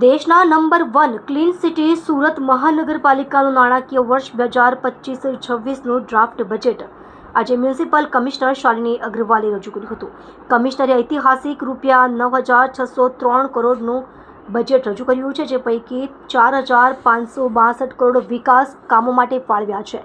દેશના number one clean city Surat મહાનગરપાલિકાનું નાણાકીય વર્ષ બે હજાર પચીસ છવ્વીસનું ડ્રાફ્ટ બજેટ. આજે મ્યુનિસિપલ કમિશનર શાલિની અગ્રવાલે રજૂ કર્યું હતું. કમિશનરે ઐતિહાસિક રૂપિયા નવ હજાર છસો ત્રણ કરોડનું બજેટ રજૂ કર્યું છે, જે પૈકી ચાર હજાર પાંચસો બાસઠ કરોડ વિકાસ કામો માટે ફાળવ્યા છે.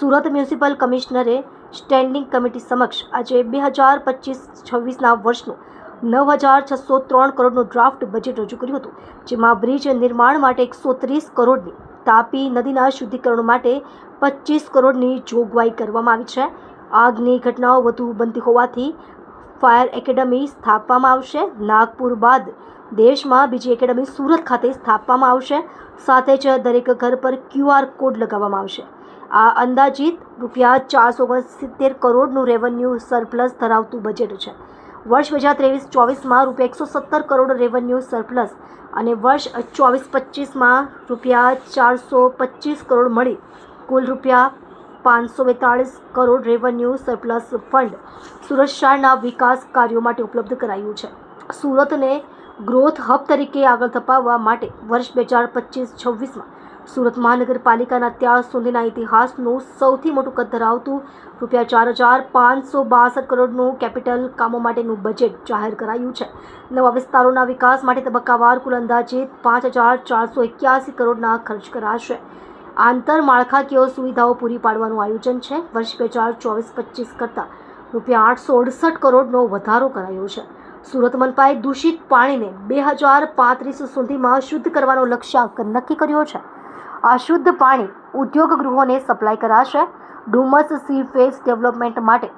સુરત મ્યુનિસિપલ કમિશનરે સ્ટેન્ડિંગ કમિટી સમક્ષ આજે બે હજાર પચીસ છવ્વીસના વર્ષનું નવ હજાર છસો ત્રણ કરોડનું ડ્રાફ્ટ બજેટ રજૂ કર્યું હતું, જેમાં બ્રિજ નિર્માણ માટે એકસો ત્રીસ કરોડની તાપી નદીના શુદ્ધિકરણ માટે પચીસ કરોડની જોગવાઈ કરવામાં આવી છે. આગની ઘટનાઓ વધુ બનતી હોવાથી ફાયર એકેડમી સ્થાપવામાં આવશે. નાગપુર બાદ દેશમાં બીજી એકેડમી સુરત ખાતે સ્થાપવામાં આવશે. સાથે જ દરેક ઘર પર ક્યુઆર કોડ લગાવવામાં આવશે. આ અંદાજિત રૂપિયા ચારસો ઓગણસિત્તેર કરોડનું રેવન્યુ સરપ્લસ ધરાવતું બજેટ છે. વર્ષ બે હજાર ત્રેવીસ ચોવીસમાં રૂપિયા એકસો સત્તર કરોડ રેવન્યુ સરપ્લસ અને વર્ષ ચોવીસ પચીસમાં રૂપિયા ચારસો પચીસ કરોડ મળી. કુલ રૂપિયા પાંચસો બેતાળીસ crore revenue surplus fund Surat શહેરના વિકાસ કાર્યો માટે ઉપલબ્ધ કરાયું છે. સુરતને ગ્રોથ હબ તરીકે આગળ ધપાવવા માટે વર્ષ બે હજાર પચીસ છવ્વીસમાં સુરત મહાનગરપાલિકાના ત્યાર સુધીના ઇતિહાસનું સૌથી મોટું કદ ધરાવતું રૂપિયા ચાર હજાર પાંચસો બાસઠ કરોડનું કેપિટલ કામો માટેનું બજેટ જાહેર કરાયું છે. નવા વિસ્તારોના વિકાસ માટે તબક્કાવાર કુલ અંદાજિત પાંચ હજાર ચારસો એક્યાસી કરોડના ખર્ચ કરાશે. આંતરમાળખાકીય સુવિધાઓ પૂરી પાડવાનું આયોજન છે. વર્ષ બે હજાર ચોવીસ પચીસ કરતાં રૂપિયા આઠસો અડસઠ કરોડનો વધારો કરાયો છે. સુરત મનપાએ દૂષિત પાણીને બે હજાર પાંત્રીસ સુધીમાં શુદ્ધ કરવાનો લક્ષ્યાંક નક્કી કર્યો છે. આ પાણી ઉદ્યોગ ગૃહોને સપ્લાય કરાશે. ડુમસ સી ફેસ ડેવલપમેન્ટ માટે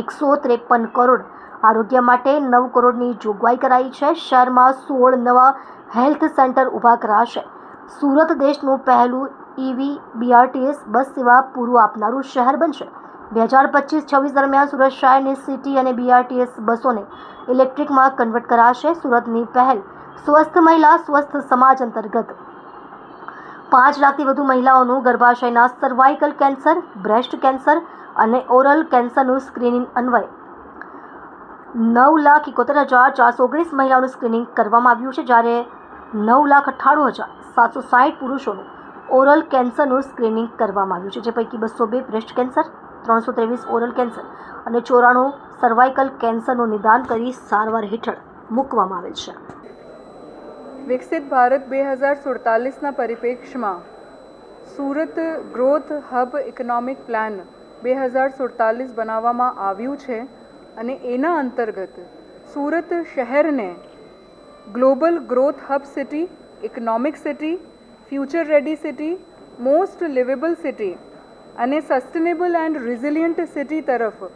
એકસો ત્રેપન કરોડ આરોગ્ય માટે નવ કરોડની જોગવાઈ કરાઈ છે. શહેરમાં સોળ નવા હેલ્થ સેન્ટર ઊભા કરાશે. સુરત દેશનું પહેલું ઈવી બીઆરટીએસ બસ સેવા પૂરું આપનારું શહેર બનશે. બે હજાર પચીસ છવ્વીસ દરમિયાન સુરત શહેરની સિટી અને બીઆરટીએસ બસોને ઇલેક્ટ્રિકમાં કન્વર્ટ કરાશે. સુરતની પહેલ સ્વસ્થ મહિલા સ્વસ્થ સમાજ અંતર્ગત પાંચ લાખથી વધુ મહિલાઓનું ગર્ભાશયના સર્વાઇકલ કેન્સર બ્રેસ્ટ કેન્સર અને ઓરલ કેન્સરનું સ્ક્રીનિંગ અન્વયે. નવ લાખ એકોતેર હજાર ચારસો ઓગણીસ મહિલાઓનું સ્ક્રીનિંગ કરવામાં આવ્યું છે, જ્યારે નવ લાખ અઠ્ઠાણું હજાર સાતસો સાઠ પુરુષોનું ઓરલ કેન્સરનું સ્ક્રીનિંગ કરવામાં આવ્યું છે, જે પૈકી બસો બે બ્રેસ્ટ કેન્સર ત્રણસો ત્રેવીસ ઓરલ કેન્સર અને ચોરાણું સર્વાઇકલ કેન્સરનું નિદાન કરી સારવાર હેઠળ મૂકવામાં આવેલ છે. વિકસિત ભારત બે હજાર સુડતાલીસના પરિપ્રેક્ષમાં Surat growth hub economic plan બે હજાર સુડતાલીસ બનાવવામાં આવ્યું છે અને એના અંતર્ગત સુરત શહેરને global growth hub city, economic city, future ready city, most liveable city અને સસ્ટેનેબલ એન્ડ રિઝિલિયન્ટ સિટી તરફ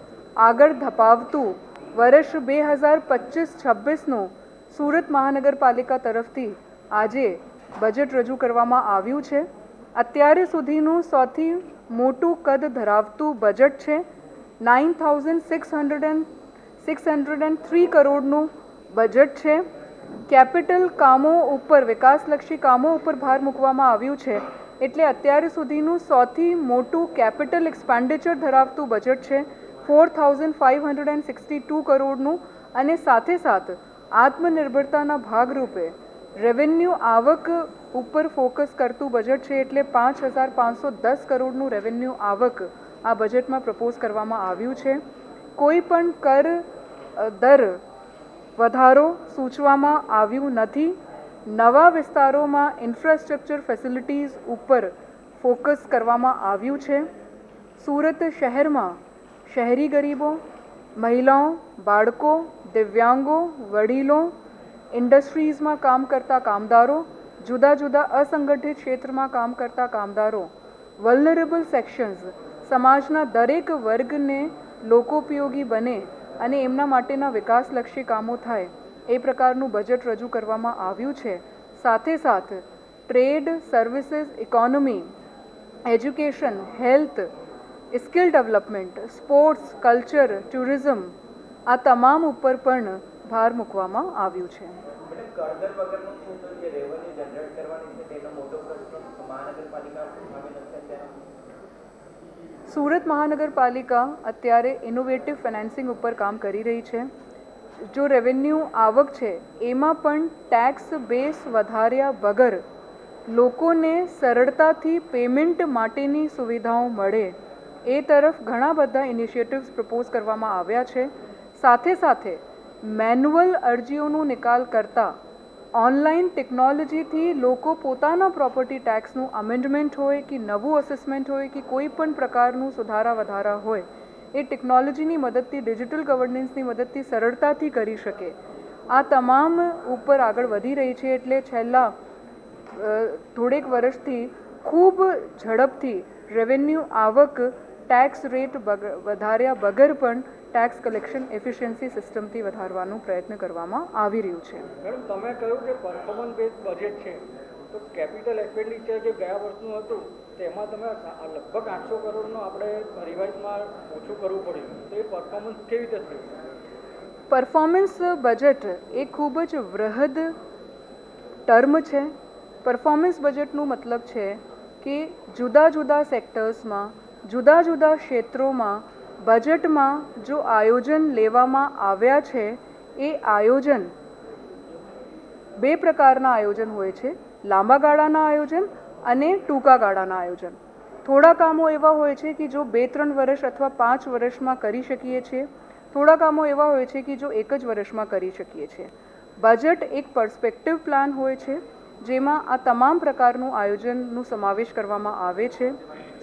આગળ ધપાવતું વર્ષ બે હજાર પચીસ છવ્વીસનું સુરત મહાનગરપાલિકા તરફથી આજે બજેટ રજૂ કરવામાં આવ્યું છે. અત્યારે સુધીનું સૌથી મોટું કદ ધરાવતું બજેટ છે. Nine thousand six hundred and six hundred and three કરોડનું બજેટ છે. કેપિટલ કામો ઉપર, વિકાસલક્ષી કામો ઉપર ભાર મૂકવામાં આવ્યું છે. એટલે અત્યાર સુધીનું સૌથી મોટું કેપિટલ એક્સપેન્ડિચર ધરાવતું બજેટ છે. Four thousand five hundred and sixty two કરોડનું અને સાથે સાથ આત્મનિર્ભરતાના ભાગરૂપે રેવન્યુ આવક ઉપર ફોકસ કરતું બજેટ છે એટલે પાંચ હજાર પાંચસો દસ કરોડનું રેવન્યુ આવક આ બજેટમાં પ્રપોઝ કરવામાં આવ્યું છે. કોઈ પણ કર દર વધારો સૂચવામાં આવ્યું નથી. નવા વિસ્તારોમાં ઇન્ફ્રાસ્ટ્રક્ચર ફેસિલિટીઝ ઉપર ફોકસ કરવામાં આવ્યું છે. સુરત શહેરમાં શહેરી ગરીબો, મહિલાઓ, બાળકો દિવ્યાંગો, વડીલો, ઇન્ડસ્ટ્રીઝમાં કામ કરતા કામદારો, જુદા જુદા અસંગઠિત ક્ષેત્રમાં કામ કરતા કામદારો વલ્નરેબલ સેક્શન્સ સમાજના દરેક વર્ગને લોકોપયોગી બને અને એમના માટેના વિકાસલક્ષી કામો થાય, એ પ્રકારનું બજેટ રજૂ કરવામાં આવ્યું છે. સાથે સાથ trade services economy education health skill development sports culture tourism આ તમામ ઉપર પણ ભાર મૂકવામાં આવ્યું છે. સુરત મહાનગરપાલિકા અત્યારે ઇનોવેટિવ ફાઇનાન્સિંગ ઉપર કામ કરી રહી છે. જો રેવન્યુ આવક છે એમાં પણ ટેક્સ બેસ વધાર્યા વગર લોકોને સરળતાથી પેમેન્ટ માટેની સુવિધાઓ મળે. એ તરફ ઘણા બધા ઇનિશિયેટિવ્સ પ્રપોઝ કરવામાં આવ્યા છે. સાથે સાથે મેન્યુઅલ અરજીઓનો નિકાલ કરતા ઓનલાઈન ટેકનોલોજીથી લોકો પોતાના પ્રોપર્ટી ટેક્સનું અમેન્ડમેન્ટ હોય કે નવું અસેસમેન્ટ હોય કે કોઈ પણ પ્રકારનું સુધારા વધારા હોય, એ ટેકનોલોજીની મદદથી ડિજિટલ ગવર્નન્સની મદદથી સરળતાથી કરી શકે. આ તમામ ઉપર આગળ વધી રહી છે એટલે છેલ્લા થોડેક વર્ષથી ખૂબ ઝડપથી રેવન્યુ આવક ટેક્સ રેટ વધાર્યા વગર પણ ટેક્સ કલેક્શન એફિશિયન્સી સિસ્ટમથી વધારવાનો પ્રયત્ન કરવામાં આવી રહ્યું છે. મેડમ તમે કહ્યું કે પરફોર્મન્સ બેઝ બજેટ છે. તો કેપિટલ એક્સપેન્ડિચર જે ગયા વર્ષનું હતું તેમાં તમે લગભગ આઠસો કરોડનું આપણે રિવાઇઝમાં ઓછું કરવું પડ્યું. તો એ પરફોર્મન્સ કેવી રીતે થયું? પરફોર્મન્સ બજેટ એ ખૂબ જ વૃહદ ટર્મ છે. પરફોર્મન્સ બજેટનું મતલબ છે કે જુદા જુદા સેક્ટર્સમાં જુદા જુદા ક્ષેત્રોમાં બજેટમાં જો આયોજન લેવામાં આવ્યા છે, એ આયોજન બે પ્રકારના આયોજન હોય છે. લાંબા ગાળાના આયોજન અને ટૂંકા ગાળાના આયોજન. થોડા કામો એવા હોય છે કે જો બે ત્રણ વર્ષ અથવા પાંચ વર્ષમાં કરી શકીએ છીએ. થોડા કામો એવા હોય છે કે જો એક જ વર્ષમાં કરી શકીએ છીએ. બજેટ એક પર્સપેક્ટિવ પ્લાન હોય છે, જેમાં આ તમામ પ્રકારનું આયોજનનું સમાવેશ કરવામાં આવે છે.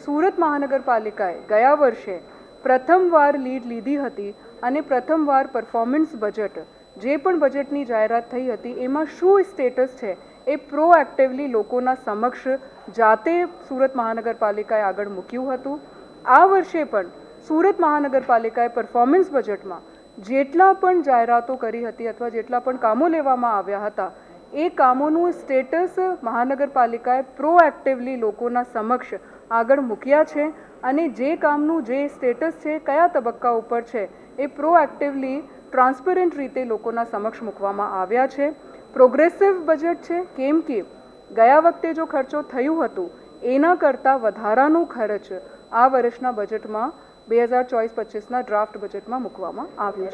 સુરત મહાનગરપાલિકાએ ગયા વર્ષે પ્રથમવાર લીડ લીધી હતી અને પ્રથમવાર પરફોર્મન્સ બજેટ જે પણ બજેટની જાહેરાત થઈ હતી, એમાં શું સ્ટેટસ છે એ પ્રોએક્ટિવલી લોકોના સમક્ષ જાતે સુરત મહાનગરપાલિકાએ આગળ મૂક્યું હતું. આ વર્ષે પણ સુરત મહાનગરપાલિકાએ પરફોર્મન્સ બજેટમાં જેટલા પણ જાહેરાતો કરી હતી અથવા જેટલા પણ કામો લેવામાં આવ્યા હતા, એ કામોનું સ્ટેટસ મહાનગરપાલિકાએ પ્રોએક્ટિવલી લોકોના સમક્ષ આગળ મૂક્યા છે અને જે કામનું જે સ્ટેટસ છે, કયા તબક્કા ઉપર છે, એ પ્રોએક્ટિવલી ટ્રાન્સપેરન્ટ રીતે લોકોના સમક્ષ મૂકવામાં આવ્યા છે. પ્રોગ્રેસિવ બજેટ છે, કેમ કે ગયા વખતે જો ખર્ચો થયું હતું, એના કરતાં વધારાનું ખર્ચ આ વર્ષના બજેટમાં બે હજાર ચોવીસ પચીસના ડ્રાફ્ટ બજેટમાં મૂકવામાં આવ્યું છે.